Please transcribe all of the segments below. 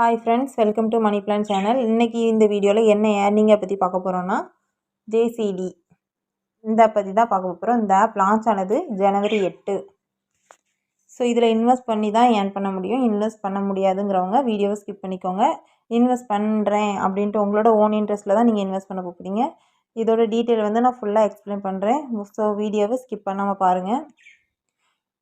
Hi friends welcome to money plan channel இன்றைக்கி இந்த வீடியோவில் என்ன ஏர்னிங்கை பற்றி பார்க்க போகிறோன்னா ஜேசிடி இந்த பற்றி தான் பார்க்க போகிறோம் இந்த ஆப் லான்ச் ஆனது ஜனவரி எட்டு. ஸோ இதில் இன்வெஸ்ட் பண்ணி தான் ஏர்ன் பண்ண முடியும். இன்வெஸ்ட் பண்ண முடியாதுங்கிறவங்க வீடியோவை ஸ்கிப் பண்ணிக்கோங்க. இன்வெஸ்ட் பண்ணுறேன் அப்படின்ட்டு உங்களோட ஓன் இன்ட்ரெஸ்ட்டில் தான் நீங்கள் இன்வெஸ்ட் பண்ண போகிறீங்க இதோட டீட்டெயில் வந்து நான் ஃபுல்லாக எக்ஸ்பிளைன் பண்ணுறேன் ஸோ வீடியோவை ஸ்கிப் பண்ணாமல் பாருங்கள்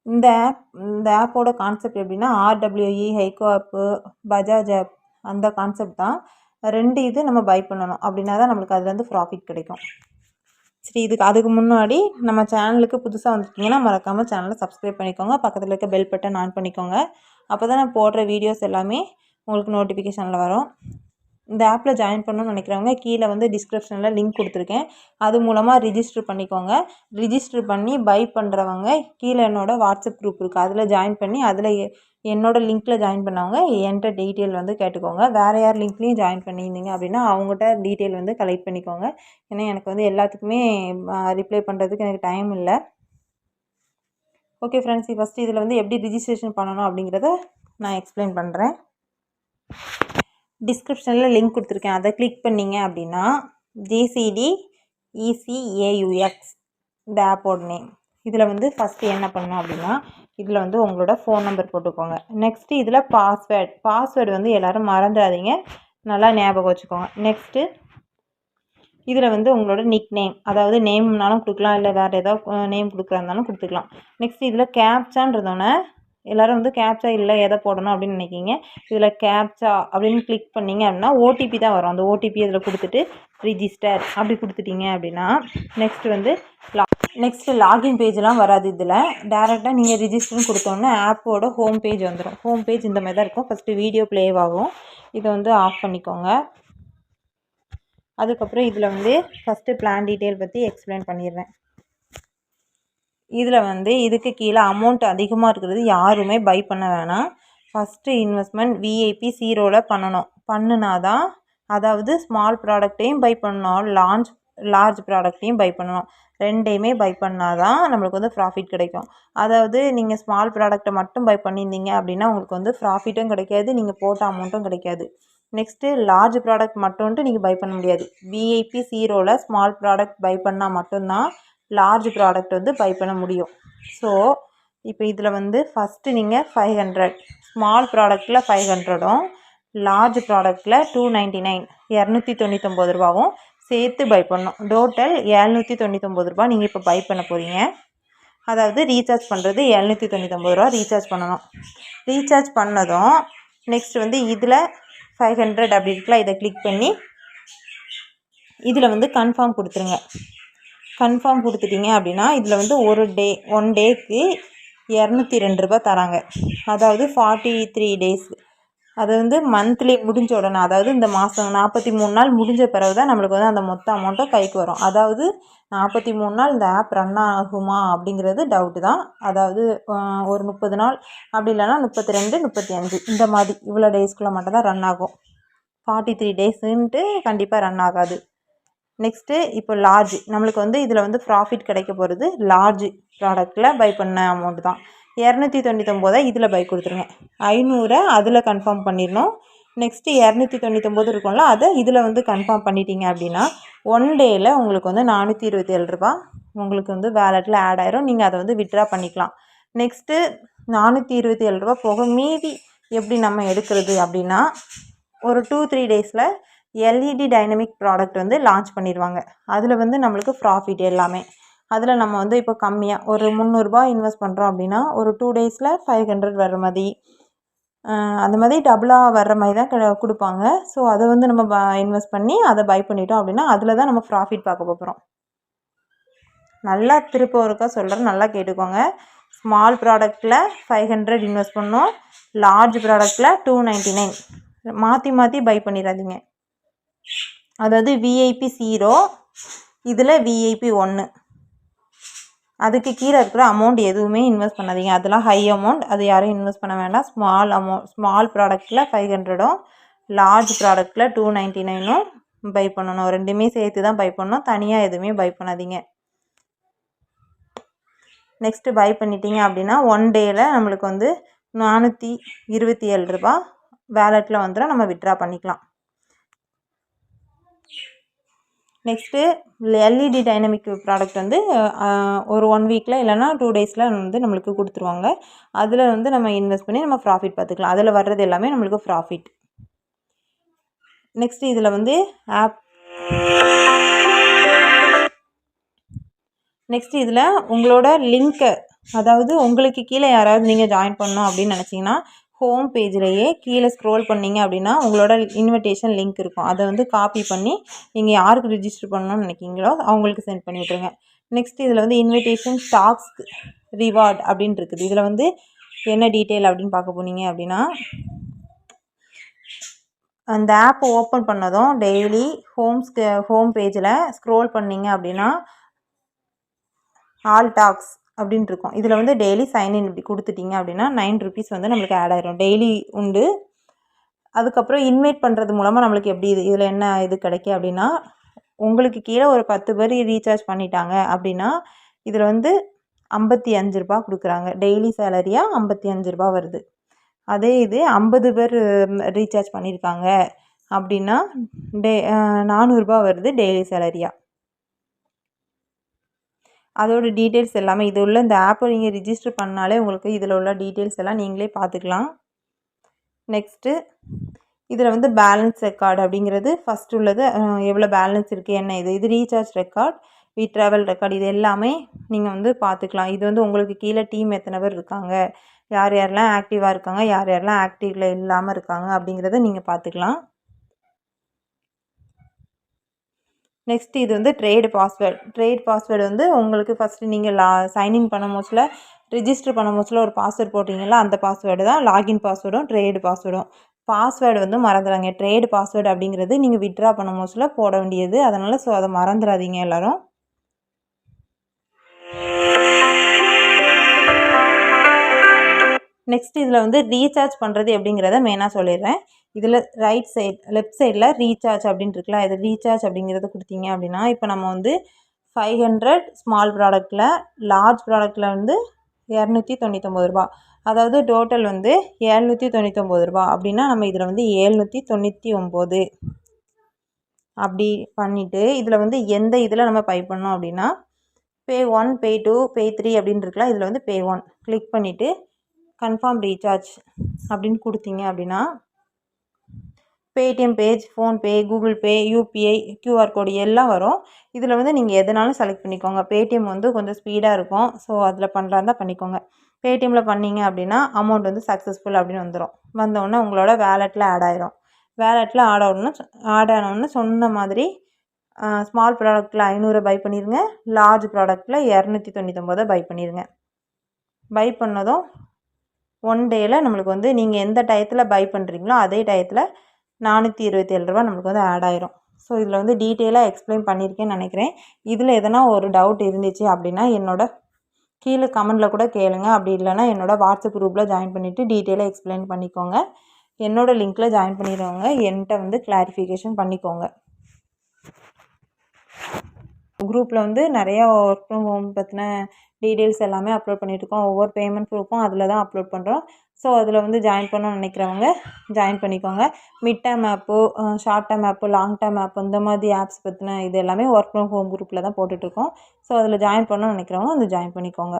இந்த ஆப் இந்த ஆப்போட கான்செப்ட் எப்படின்னா ஆர்டபிள்யூஇ ஹைகோ ஆப்பு பஜாஜ் ஆப் அந்த கான்செப்ட் தான். ரெண்டு இது நம்ம பை பண்ணணும். அப்படின்னா தான் நம்மளுக்கு அதுலேருந்து ப்ராஃபிட் கிடைக்கும். சரி இதுக்கு அதுக்கு முன்னாடி நம்ம சேனலுக்கு புதுசாக வந்துருக்கீங்கன்னா மறக்காமல் சேனலை சப்ஸ்கிரைப் பண்ணிக்கோங்க. பக்கத்தில் இருக்க பெல் பட்டன் ஆன் பண்ணிக்கோங்க. அப்போ தான் நான் போடுற வீடியோஸ் எல்லாமே உங்களுக்கு நோட்டிஃபிகேஷனில் வரும். இந்த ஆப்பில் ஜாயின் பண்ணணும்னு நினைக்கிறவங்க கீழே வந்து டிஸ்கிரிப்ஷனில் லிங்க் கொடுத்துருக்கேன். அது மூலமாக ரிஜிஸ்டர் பண்ணிக்கோங்க. ரிஜிஸ்டர் பண்ணி பை பண்ணுறவங்க கீழே என்னோடய வாட்ஸ்அப் குரூப் இருக்குது அதில் ஜாயின் பண்ணி அதில் என்னோடய லிங்க்கில் ஜாயின் பண்ணவங்க என்கிட்ட டீட்டெயில் வந்து கேட்டுக்கோங்க. வேறு யார் லிங்க்லேயும் ஜாயின் பண்ணியிருந்தீங்க அப்படின்னா அவங்ககிட்ட டீட்டெயில் வந்து கலெக்ட் பண்ணிக்கோங்க. ஏன்னா எனக்கு வந்து எல்லாத்துக்குமே ரிப்ளை பண்ணுறதுக்கு எனக்கு டைம் இல்லை. ஓகே ஃப்ரெண்ட்ஸ் ஃபஸ்ட்டு இதில் வந்து எப்படி ரிஜிஸ்ட்ரேஷன் பண்ணணும் அப்படிங்கிறத நான் எக்ஸ்பிளைன் பண்ணுறேன் டிஸ்கிரிப்ஷனில் லிங்க் கொடுத்துருக்கேன். அதை கிளிக் பண்ணிங்க அப்படின்னா ஜிசிடி இசிஏயுஎக்ஸ் இந்த ஆப்போட நேம் இதில் வந்து ஃபஸ்ட்டு என்ன பண்ணணும் அப்படின்னா இதில் வந்து உங்களோட ஃபோன் நம்பர் போட்டுக்கோங்க. நெக்ஸ்ட்டு இதில் பாஸ்வேர்ட் பாஸ்வேர்டு வந்து எல்லோரும் மறந்துடாதீங்க. நல்லா ஞாபகம் வச்சுக்கோங்க. நெக்ஸ்ட்டு இதில் வந்து உங்களோட நிக் நேம் அதாவது நேம்னாலும் கொடுக்கலாம் இல்லை வேறு ஏதாவது நேம் கொடுக்குறாருந்தாலும் கொடுத்துக்கலாம். நெக்ஸ்ட் இதில் கேப்சான்றதோடனே எல்லோரும் வந்து கேப்சா இல்லை எதை போடணும் அப்படின்னு நினைக்கிங்க. இதில் கேப்சா அப்படின்னு கிளிக் பண்ணிங்க அப்படின்னா ஓடிபி தான் வரும். அந்த ஓடிபி அதில் கொடுத்துட்டு ரிஜிஸ்டர் அப்படி கொடுத்துட்டிங்க அப்படின்னா நெக்ஸ்ட் வந்து லா நெக்ஸ்ட்டு லாகின் பேஜ்லாம் வராது இதில். டேரெக்டாக நீங்கள் ரிஜிஸ்டர்னு கொடுத்தோன்னே ஆப்போட ஹோம் பேஜ் வந்துடும் ஹோம் பேஜ் இந்த மாதிரி தான் இருக்கும். ஃபஸ்ட்டு வீடியோ ப்ளேவாகும் இதை வந்து ஆஃப் பண்ணிக்கோங்க. அதுக்கப்புறம் இதில் வந்து ஃபஸ்ட்டு பிளான் டீட்டெயில் பற்றி எக்ஸ்பிளைன் பண்ணிடுறேன். இதில் வந்து இதுக்கு கீழே அமௌண்ட் அதிகமாக இருக்கிறது யாருமே பை பண்ண வேணாம். ஃபஸ்ட்டு இன்வெஸ்ட்மெண்ட் விஐபி சீரோவில் பண்ணணும். பண்ணுனா தான் அதாவது ஸ்மால் ப்ராடக்ட்டையும் பை பண்ணணும் லான்ச் லார்ஜ் ப்ராடக்ட்டையும் பை பண்ணணும் ரெண்டையுமே பை பண்ணால் தான் நம்மளுக்கு வந்து ப்ராஃபிட் கிடைக்கும். அதாவது நீங்கள் ஸ்மால் ப்ராடக்ட்டை மட்டும் பை பண்ணியிருந்தீங்க அப்படின்னா உங்களுக்கு வந்து ப்ராஃபிட்டும் கிடைக்காது. நீங்கள் போட்ட அமௌண்ட்டும் கிடைக்காது. நெக்ஸ்ட்டு லார்ஜ் ப்ராடக்ட் மட்டும்ன்ட்டு நீங்கள் பை பண்ண முடியாது. விஐபி சீரோவில் ஸ்மால் ப்ராடக்ட் பை பண்ணால் மட்டும்தான் லார்ஜ் ப்ராடக்ட் வந்து பை பண்ண முடியும். ஸோ இப்போ இதில் வந்து ஃபஸ்ட்டு நீங்கள் ஃபைவ் ஹண்ட்ரட் ஸ்மால் ப்ராடக்ட்டில் ஃபைவ் ஹண்ட்ரடும் லார்ஜ் ப்ராடக்ட்டில் டூ நைன்ட்டி நைன் இரநூத்தி தொண்ணூத்தொம்பது ரூபாவும் சேர்த்து பை பண்ணணும். டோட்டல் ஏழ்நூற்றி தொண்ணூத்தொம்பது ரூபா நீங்கள் இப்போ பை பண்ண போகிறீங்க அதாவது ரீசார்ஜ் பண்ணுறது எழுநூற்றி தொண்ணூத்தொம்பது ரூபா ரீசார்ஜ் பண்ணணும். ரீசார்ஜ் பண்ணதும் நெக்ஸ்ட் வந்து இதில் ஃபைவ் ஹண்ட்ரட் அப்படி இருக்கலாம் இதை கிளிக் பண்ணி இதில் வந்து கன்ஃபார்ம் கொடுத்துருங்க. கன்ஃபார்ம் கொடுத்துட்டீங்க அப்படின்னா இதில் வந்து ஒரு டே ஒன் டேக்கு இரநூத்தி ரெண்டு ரூபா தராங்க. அதாவது ஃபார்ட்டி த்ரீ டேஸ் அது வந்து மந்த்லி முடிஞ்ச உடனே அதாவது இந்த மாதம் நாற்பத்தி மூணு நாள் முடிஞ்ச பிறகு தான் நம்மளுக்கு வந்து அந்த மொத்த அமௌண்ட்டும் கைக்கு வரும். அதாவது நாற்பத்தி மூணு நாள் இந்த ஆப் ரன் ஆகுமா அப்படிங்கிறது டவுட்டு தான். அதாவது ஒரு முப்பது நாள் அப்படி இல்லைன்னா முப்பத்தி ரெண்டு முப்பத்தி அஞ்சு இந்த மாதிரி இவ்வளோ டேஸ்க்குள்ளே மட்டும் தான் ரன் ஆகும். ஃபார்ட்டி த்ரீ டேஸுன்ட்டு கண்டிப்பாக ரன் ஆகாது. நெக்ஸ்ட்டு இப்போ லார்ஜ் நம்மளுக்கு வந்து இதில் வந்து ப்ராஃபிட் கிடைக்க போகிறது லார்ஜ் ப்ராடக்ட்டில் பை பண்ண அமௌண்ட் தான். இரநூத்தி தொண்ணூத்தொம்போதை இதில் பை கொடுத்துருங்க. ஐநூறை அதில் கன்ஃபார்ம் பண்ணிடணும். நெக்ஸ்ட்டு இரநூத்தி தொண்ணூத்தொம்பது இருக்கும்ல அதை இதில் வந்து கன்ஃபார்ம் பண்ணிட்டீங்க அப்படின்னா ஒன் டேயில் உங்களுக்கு வந்து நானூற்றி இருபத்தி ஏழு ரூபா உங்களுக்கு வந்து வேலெட்டில் ஆட் ஆயிரும். நீங்கள் அதை வந்து விட்ரா பண்ணிக்கலாம். நெக்ஸ்ட்டு நானூற்றி இருபத்தி ஏழு ரூபா போக மீதி எப்படி நம்ம எடுக்கிறது அப்படின்னா ஒரு டூ த்ரீ டேஸில் எல்இடி டைனமிக் ப்ராடக்ட் வந்து லான்ச் பண்ணிடுவாங்க அதில் வந்து நம்மளுக்கு ப்ராஃபிட் எல்லாமே. அதில் நம்ம வந்து இப்போ கம்மியாக ஒரு முந்நூறுரூபா இன்வெஸ்ட் பண்ணுறோம் அப்படின்னா ஒரு டூ டேஸில் ஃபைவ் ஹண்ட்ரட் வர மாதிரி அந்த மாதிரி டபுளாக வர்ற மாதிரி தான் கொடுப்பாங்க. ஸோ அதை வந்து நம்ம ப இன்வெஸ்ட் பண்ணி அதை பை பண்ணிட்டோம் அப்படின்னா அதில் தான் நம்ம ப்ராஃபிட் பார்க்க போகிறோம் நல்லா திருப்ப ஒருக்கா சொல்கிறேன் நல்லா கேட்டுக்கோங்க. ஸ்மால் ப்ராடக்ட்டில் ஃபைவ் ஹண்ட்ரட் இன்வெஸ்ட் பண்ணோம். லார்ஜ் ப்ராடக்ட்டில் டூ நைன்ட்டி நைன் மாற்றி மாற்றி பை பண்ணிடாதீங்க. அதாவது விஐபி ஜீரோ இதில் விஐபி ஒன்று அதுக்கு கீழே இருக்கிற அமௌண்ட் எதுவுமே இன்வெஸ்ட் பண்ணாதீங்க. அதெல்லாம் ஹை அமௌண்ட் அது யாரும் இன்வெஸ்ட் பண்ண வேண்டாம். ஸ்மால் அமௌண்ட் ஸ்மால் ப்ராடக்ட்டில் ஃபைவ் ஹண்ட்ரடும் லார்ஜ் ப்ராடக்ட்டில் டூ நைன்ட்டி நைனும் பை பண்ணணும். ரெண்டுமே சேர்த்து தான் பை பண்ணணும். தனியாக எதுவுமே பை பண்ணாதீங்க. நெக்ஸ்ட்டு பை பண்ணிட்டீங்க அப்படின்னா ஒன் டேயில் நம்மளுக்கு வந்து நானூற்றி இருபத்தி ஏழு ரூபா வேலெட்டில் வந்துடும் நம்ம விட்ரா பண்ணிக்கலாம். நெக்ஸ்ட்டு எல்இடி டைனமிக் ப்ராடக்ட் வந்து ஒரு ஒன் வீக்கில் இல்லைன்னா டூ டேஸில் வந்து நம்மளுக்கு கொடுத்துருவாங்க. அதில் வந்து நம்ம இன்வெஸ்ட் பண்ணி நம்ம ப்ராஃபிட் பார்த்துக்கலாம். அதில் வர்றது எல்லாமே நம்மளுக்கு ப்ராஃபிட் நெக்ஸ்ட் இதில் வந்து ஆப் நெக்ஸ்ட் இதில் உங்களோட லிங்க்கை அதாவது உங்களுக்கு கீழே யாராவது நீங்கள் ஜாயின் பண்ணணும் அப்படின்னு நினச்சிங்கன்னா ஹோம் பேஜ்லேயே கீழே ஸ்க்ரோல் பண்ணீங்க அப்படின்னா உங்களோட இன்விடேஷன் லிங்க் இருக்கும். அதை வந்து காப்பி பண்ணி நீங்கள் யாருக்கு ரிஜிஸ்டர் பண்ணணும்னு நினைக்கிங்களோ அவங்களுக்கு சென்ட் பண்ணி விட்ருங்க நெக்ஸ்ட் இதில் வந்து இன்விடேஷன் ஸ்டாக்ஸ் ரிவார்ட் அப்படின்னு இருக்குது. இதில் வந்து என்ன டீட்டெயில் அப்படின்னு பார்க்க போனீங்க அப்படின்னா அந்த ஆப்பை ஓப்பன் பண்ணதும் டெய்லி ஹோம் ஹோம் பேஜில் ஸ்க்ரோல் பண்ணீங்க அப்படின்னா ஆல் டாக்ஸ் அப்படின்ட்டு இருக்கும். இதில் வந்து டெய்லி சைன்இன் இப்படி கொடுத்துட்டீங்க அப்படின்னா நைன் ருபீஸ் வந்து நம்மளுக்கு ஆட் ஆயிரும். டெய்லி உண்டு. அதுக்கப்புறம் இன்வைட் பண்ணுறது மூலமாக நம்மளுக்கு எப்படி இது இதில் என்ன இது கிடைக்கும் அப்படின்னா உங்களுக்கு கீழே ஒரு பத்து பேர் ரீசார்ஜ் பண்ணிட்டாங்க அப்படின்னா இதில் வந்து ஐம்பத்தி அஞ்சு ரூபா கொடுக்குறாங்க. டெய்லி சேலரியாக ஐம்பத்தி அஞ்சு ரூபா வருது. அதே இது ஐம்பது பேர் ரீசார்ஜ் பண்ணியிருக்காங்க அப்படின்னா டே நானூறுரூபா வருது டெய்லி சேலரியாக அதோட டீட்டெயில்ஸ் எல்லாமே இது உள்ள இந்த ஆப்பை நீங்கள் ரிஜிஸ்டர் பண்ணாலே உங்களுக்கு இதில் உள்ள டீட்டெயில்ஸ் எல்லாம் நீங்களே பார்த்துக்கலாம். நெக்ஸ்ட்டு இதில் வந்து பேலன்ஸ் ரெக்கார்டு அப்படிங்கிறது ஃபஸ்ட் உள்ளது. எவ்வளோ பேலன்ஸ் இருக்குது என்ன இது? இது recharge record we travel record இது எல்லாமே நீங்கள் வந்து பார்த்துக்கலாம். இது வந்து உங்களுக்கு கீழே டீம் எத்தனை பேர் இருக்காங்க? யார் யாரெல்லாம் ஆக்டிவாக இருக்காங்க? யார் யாரெல்லாம் ஆக்டிவில் இல்லாமல் இருக்காங்க? அப்படிங்கிறத நீங்கள் பார்த்துக்கலாம். நெக்ஸ்ட் இது வந்து ட்ரேடு பாஸ்வேர்டு ட்ரேட் பாஸ்வேர்டு வந்து உங்களுக்கு ஃபஸ்ட்டு நீங்கள் லா சைன்இன் பண்ணும் போச்சில் ரிஜிஸ்டர் பண்ணும் போச்சில் ஒரு பாஸ்வேர்டு போட்டிங்களா அந்த பாஸ்வேர்டு தான் லாகின் பாஸ்வேர்டும் ட்ரேடு பாஸ்வேர்டும் பாஸ்வேர்டு வந்து மறந்துடாங்க ட்ரேடு பாஸ்வேர்டு அப்படிங்கிறது நீங்கள் விட்ரா பண்ணும் போச்சில் போட வேண்டியது. அதனால் ஸோ அதை மறந்துடாதீங்க எல்லோரும். நெக்ஸ்ட் இதில் வந்து ரீசார்ஜ் பண்ணுறது அப்படிங்கிறத மெயினாக சொல்லிடுறேன். இதில் ரைட் சைட் லெஃப்ட் சைடில் ரீசார்ஜ் அப்படின்னு இருக்குல்ல இது ரீசார்ஜ் அப்படிங்கிறத கொடுத்தீங்க அப்படின்னா இப்போ நம்ம வந்து ஃபைவ் ஹண்ட்ரட் ஸ்மால் ப்ராடக்ட்டில் லார்ஜ் ப்ராடக்ட்டில் வந்து இரநூத்தி தொண்ணூத்தொம்பது ரூபா. அதாவது டோட்டல் வந்து ஏழ்நூற்றி தொண்ணூத்தொம்பது ரூபா. அப்படின்னா நம்ம இதில் வந்து ஏழ்நூற்றி தொண்ணூற்றி ஒம்பது அப்படி பண்ணிவிட்டு இதில் வந்து எந்த இதில் நம்ம பை பண்ணோம் அப்படின்னா pay one pay two pay three அப்படின்னு இருக்கலாம் இதில் வந்து பே ஒன் கிளிக் பண்ணிவிட்டு கன்ஃபார்ம் ரீசார்ஜ் அப்படின்னு கொடுத்தீங்க அப்படின்னா Paytm page PhonePe Google pay UPI QR code எல்லாம் வரும். இதில் வந்து நீங்கள் எதனாலும் செலக்ட் பண்ணிக்கோங்க. பேடிஎம் வந்து கொஞ்சம் ஸ்பீடாக இருக்கும். ஸோ அதில் பண்ணுறா இருந்தால் பண்ணிக்கோங்க. பேடிஎம்மில் பண்ணீங்க அப்படின்னா அமௌண்ட் வந்து சக்ஸஸ்ஃபுல் அப்படின்னு வந்துடும் வந்தோடனே உங்களோட வேலெட்டில் ஆட் ஆயிரும். வேலெட்டில் ஆட் ஆகணும்னு ஆட் ஆனோடனே சொன்ன மாதிரி ஸ்மால் ப்ராடக்ட்டில் ஐநூறு பை பண்ணிடுங்க லார்ஜ் ப்ராடக்ட்டில் இரநூத்தி தொண்ணூத்தொம்பதை பை பண்ணிடுங்க பை பண்ணதும் ஒன் டேயில் நம்மளுக்கு வந்து நீங்கள் எந்த டயத்தில் பை பண்ணுறீங்களோ அதே டயத்தில் நானூற்றி இருபத்தி ஏழு ரூபா நம்மளுக்கு வந்து ஆட் ஆயிரும். ஸோ இதில் வந்து டீட்டெயிலாக எக்ஸ்பிளைன் பண்ணியிருக்கேன்னு நினைக்கிறேன். இதில் எதனா ஒரு டவுட் இருந்துச்சு அப்படின்னா என்னோடய கீழே கமெண்டில் கூட கேளுங்க. அப்படி இல்லைனா என்னோடய வாட்ஸ்அப் குரூப்பில் ஜாயின் பண்ணிவிட்டு டீட்டெயிலாக எக்ஸ்பிளைன் பண்ணிக்கோங்க. என்னோட லிங்க்கில் ஜாயின் பண்ணிடுவாங்க என்கிட்ட வந்து கிளாரிஃபிகேஷன் பண்ணிக்கோங்க. குரூப்பில் வந்து நிறையா ஒர்க் ஃப்ரம் ஹோம் பற்றின டீட்டெயில்ஸ் எல்லாமே அப்லோட் பண்ணிகிட்ருக்கோம் ஒவ்வொரு பேமெண்ட் ப்ரூஃபும் அதில் தான் அப்லோட் பண்ணுறோம் ஸோ அதில் வந்து ஜாயின் பண்ணணும்னு நினைக்கிறவங்க ஜாயின் பண்ணிக்கோங்க. Mid term app short term app long term app இந்த மாதிரி ஆப்ஸ் பற்றின இது எல்லாமே ஒர்க் ஃப்ரம் ஹோம் குரூப்பில் தான் போட்டுட்ருக்கோம் ஸோ அதில் ஜாயின் பண்ணணும்னு நினைக்கிறவங்க வந்து ஜாயின் பண்ணிக்கோங்க.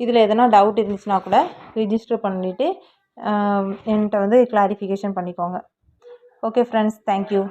இதில் எதனா டவுட் இருந்துச்சுன்னா கூட ரிஜிஸ்டர் பண்ணிவிட்டு என்கிட்ட வந்து கிளாரிஃபிகேஷன் பண்ணிக்கோங்க. Okay friends thank you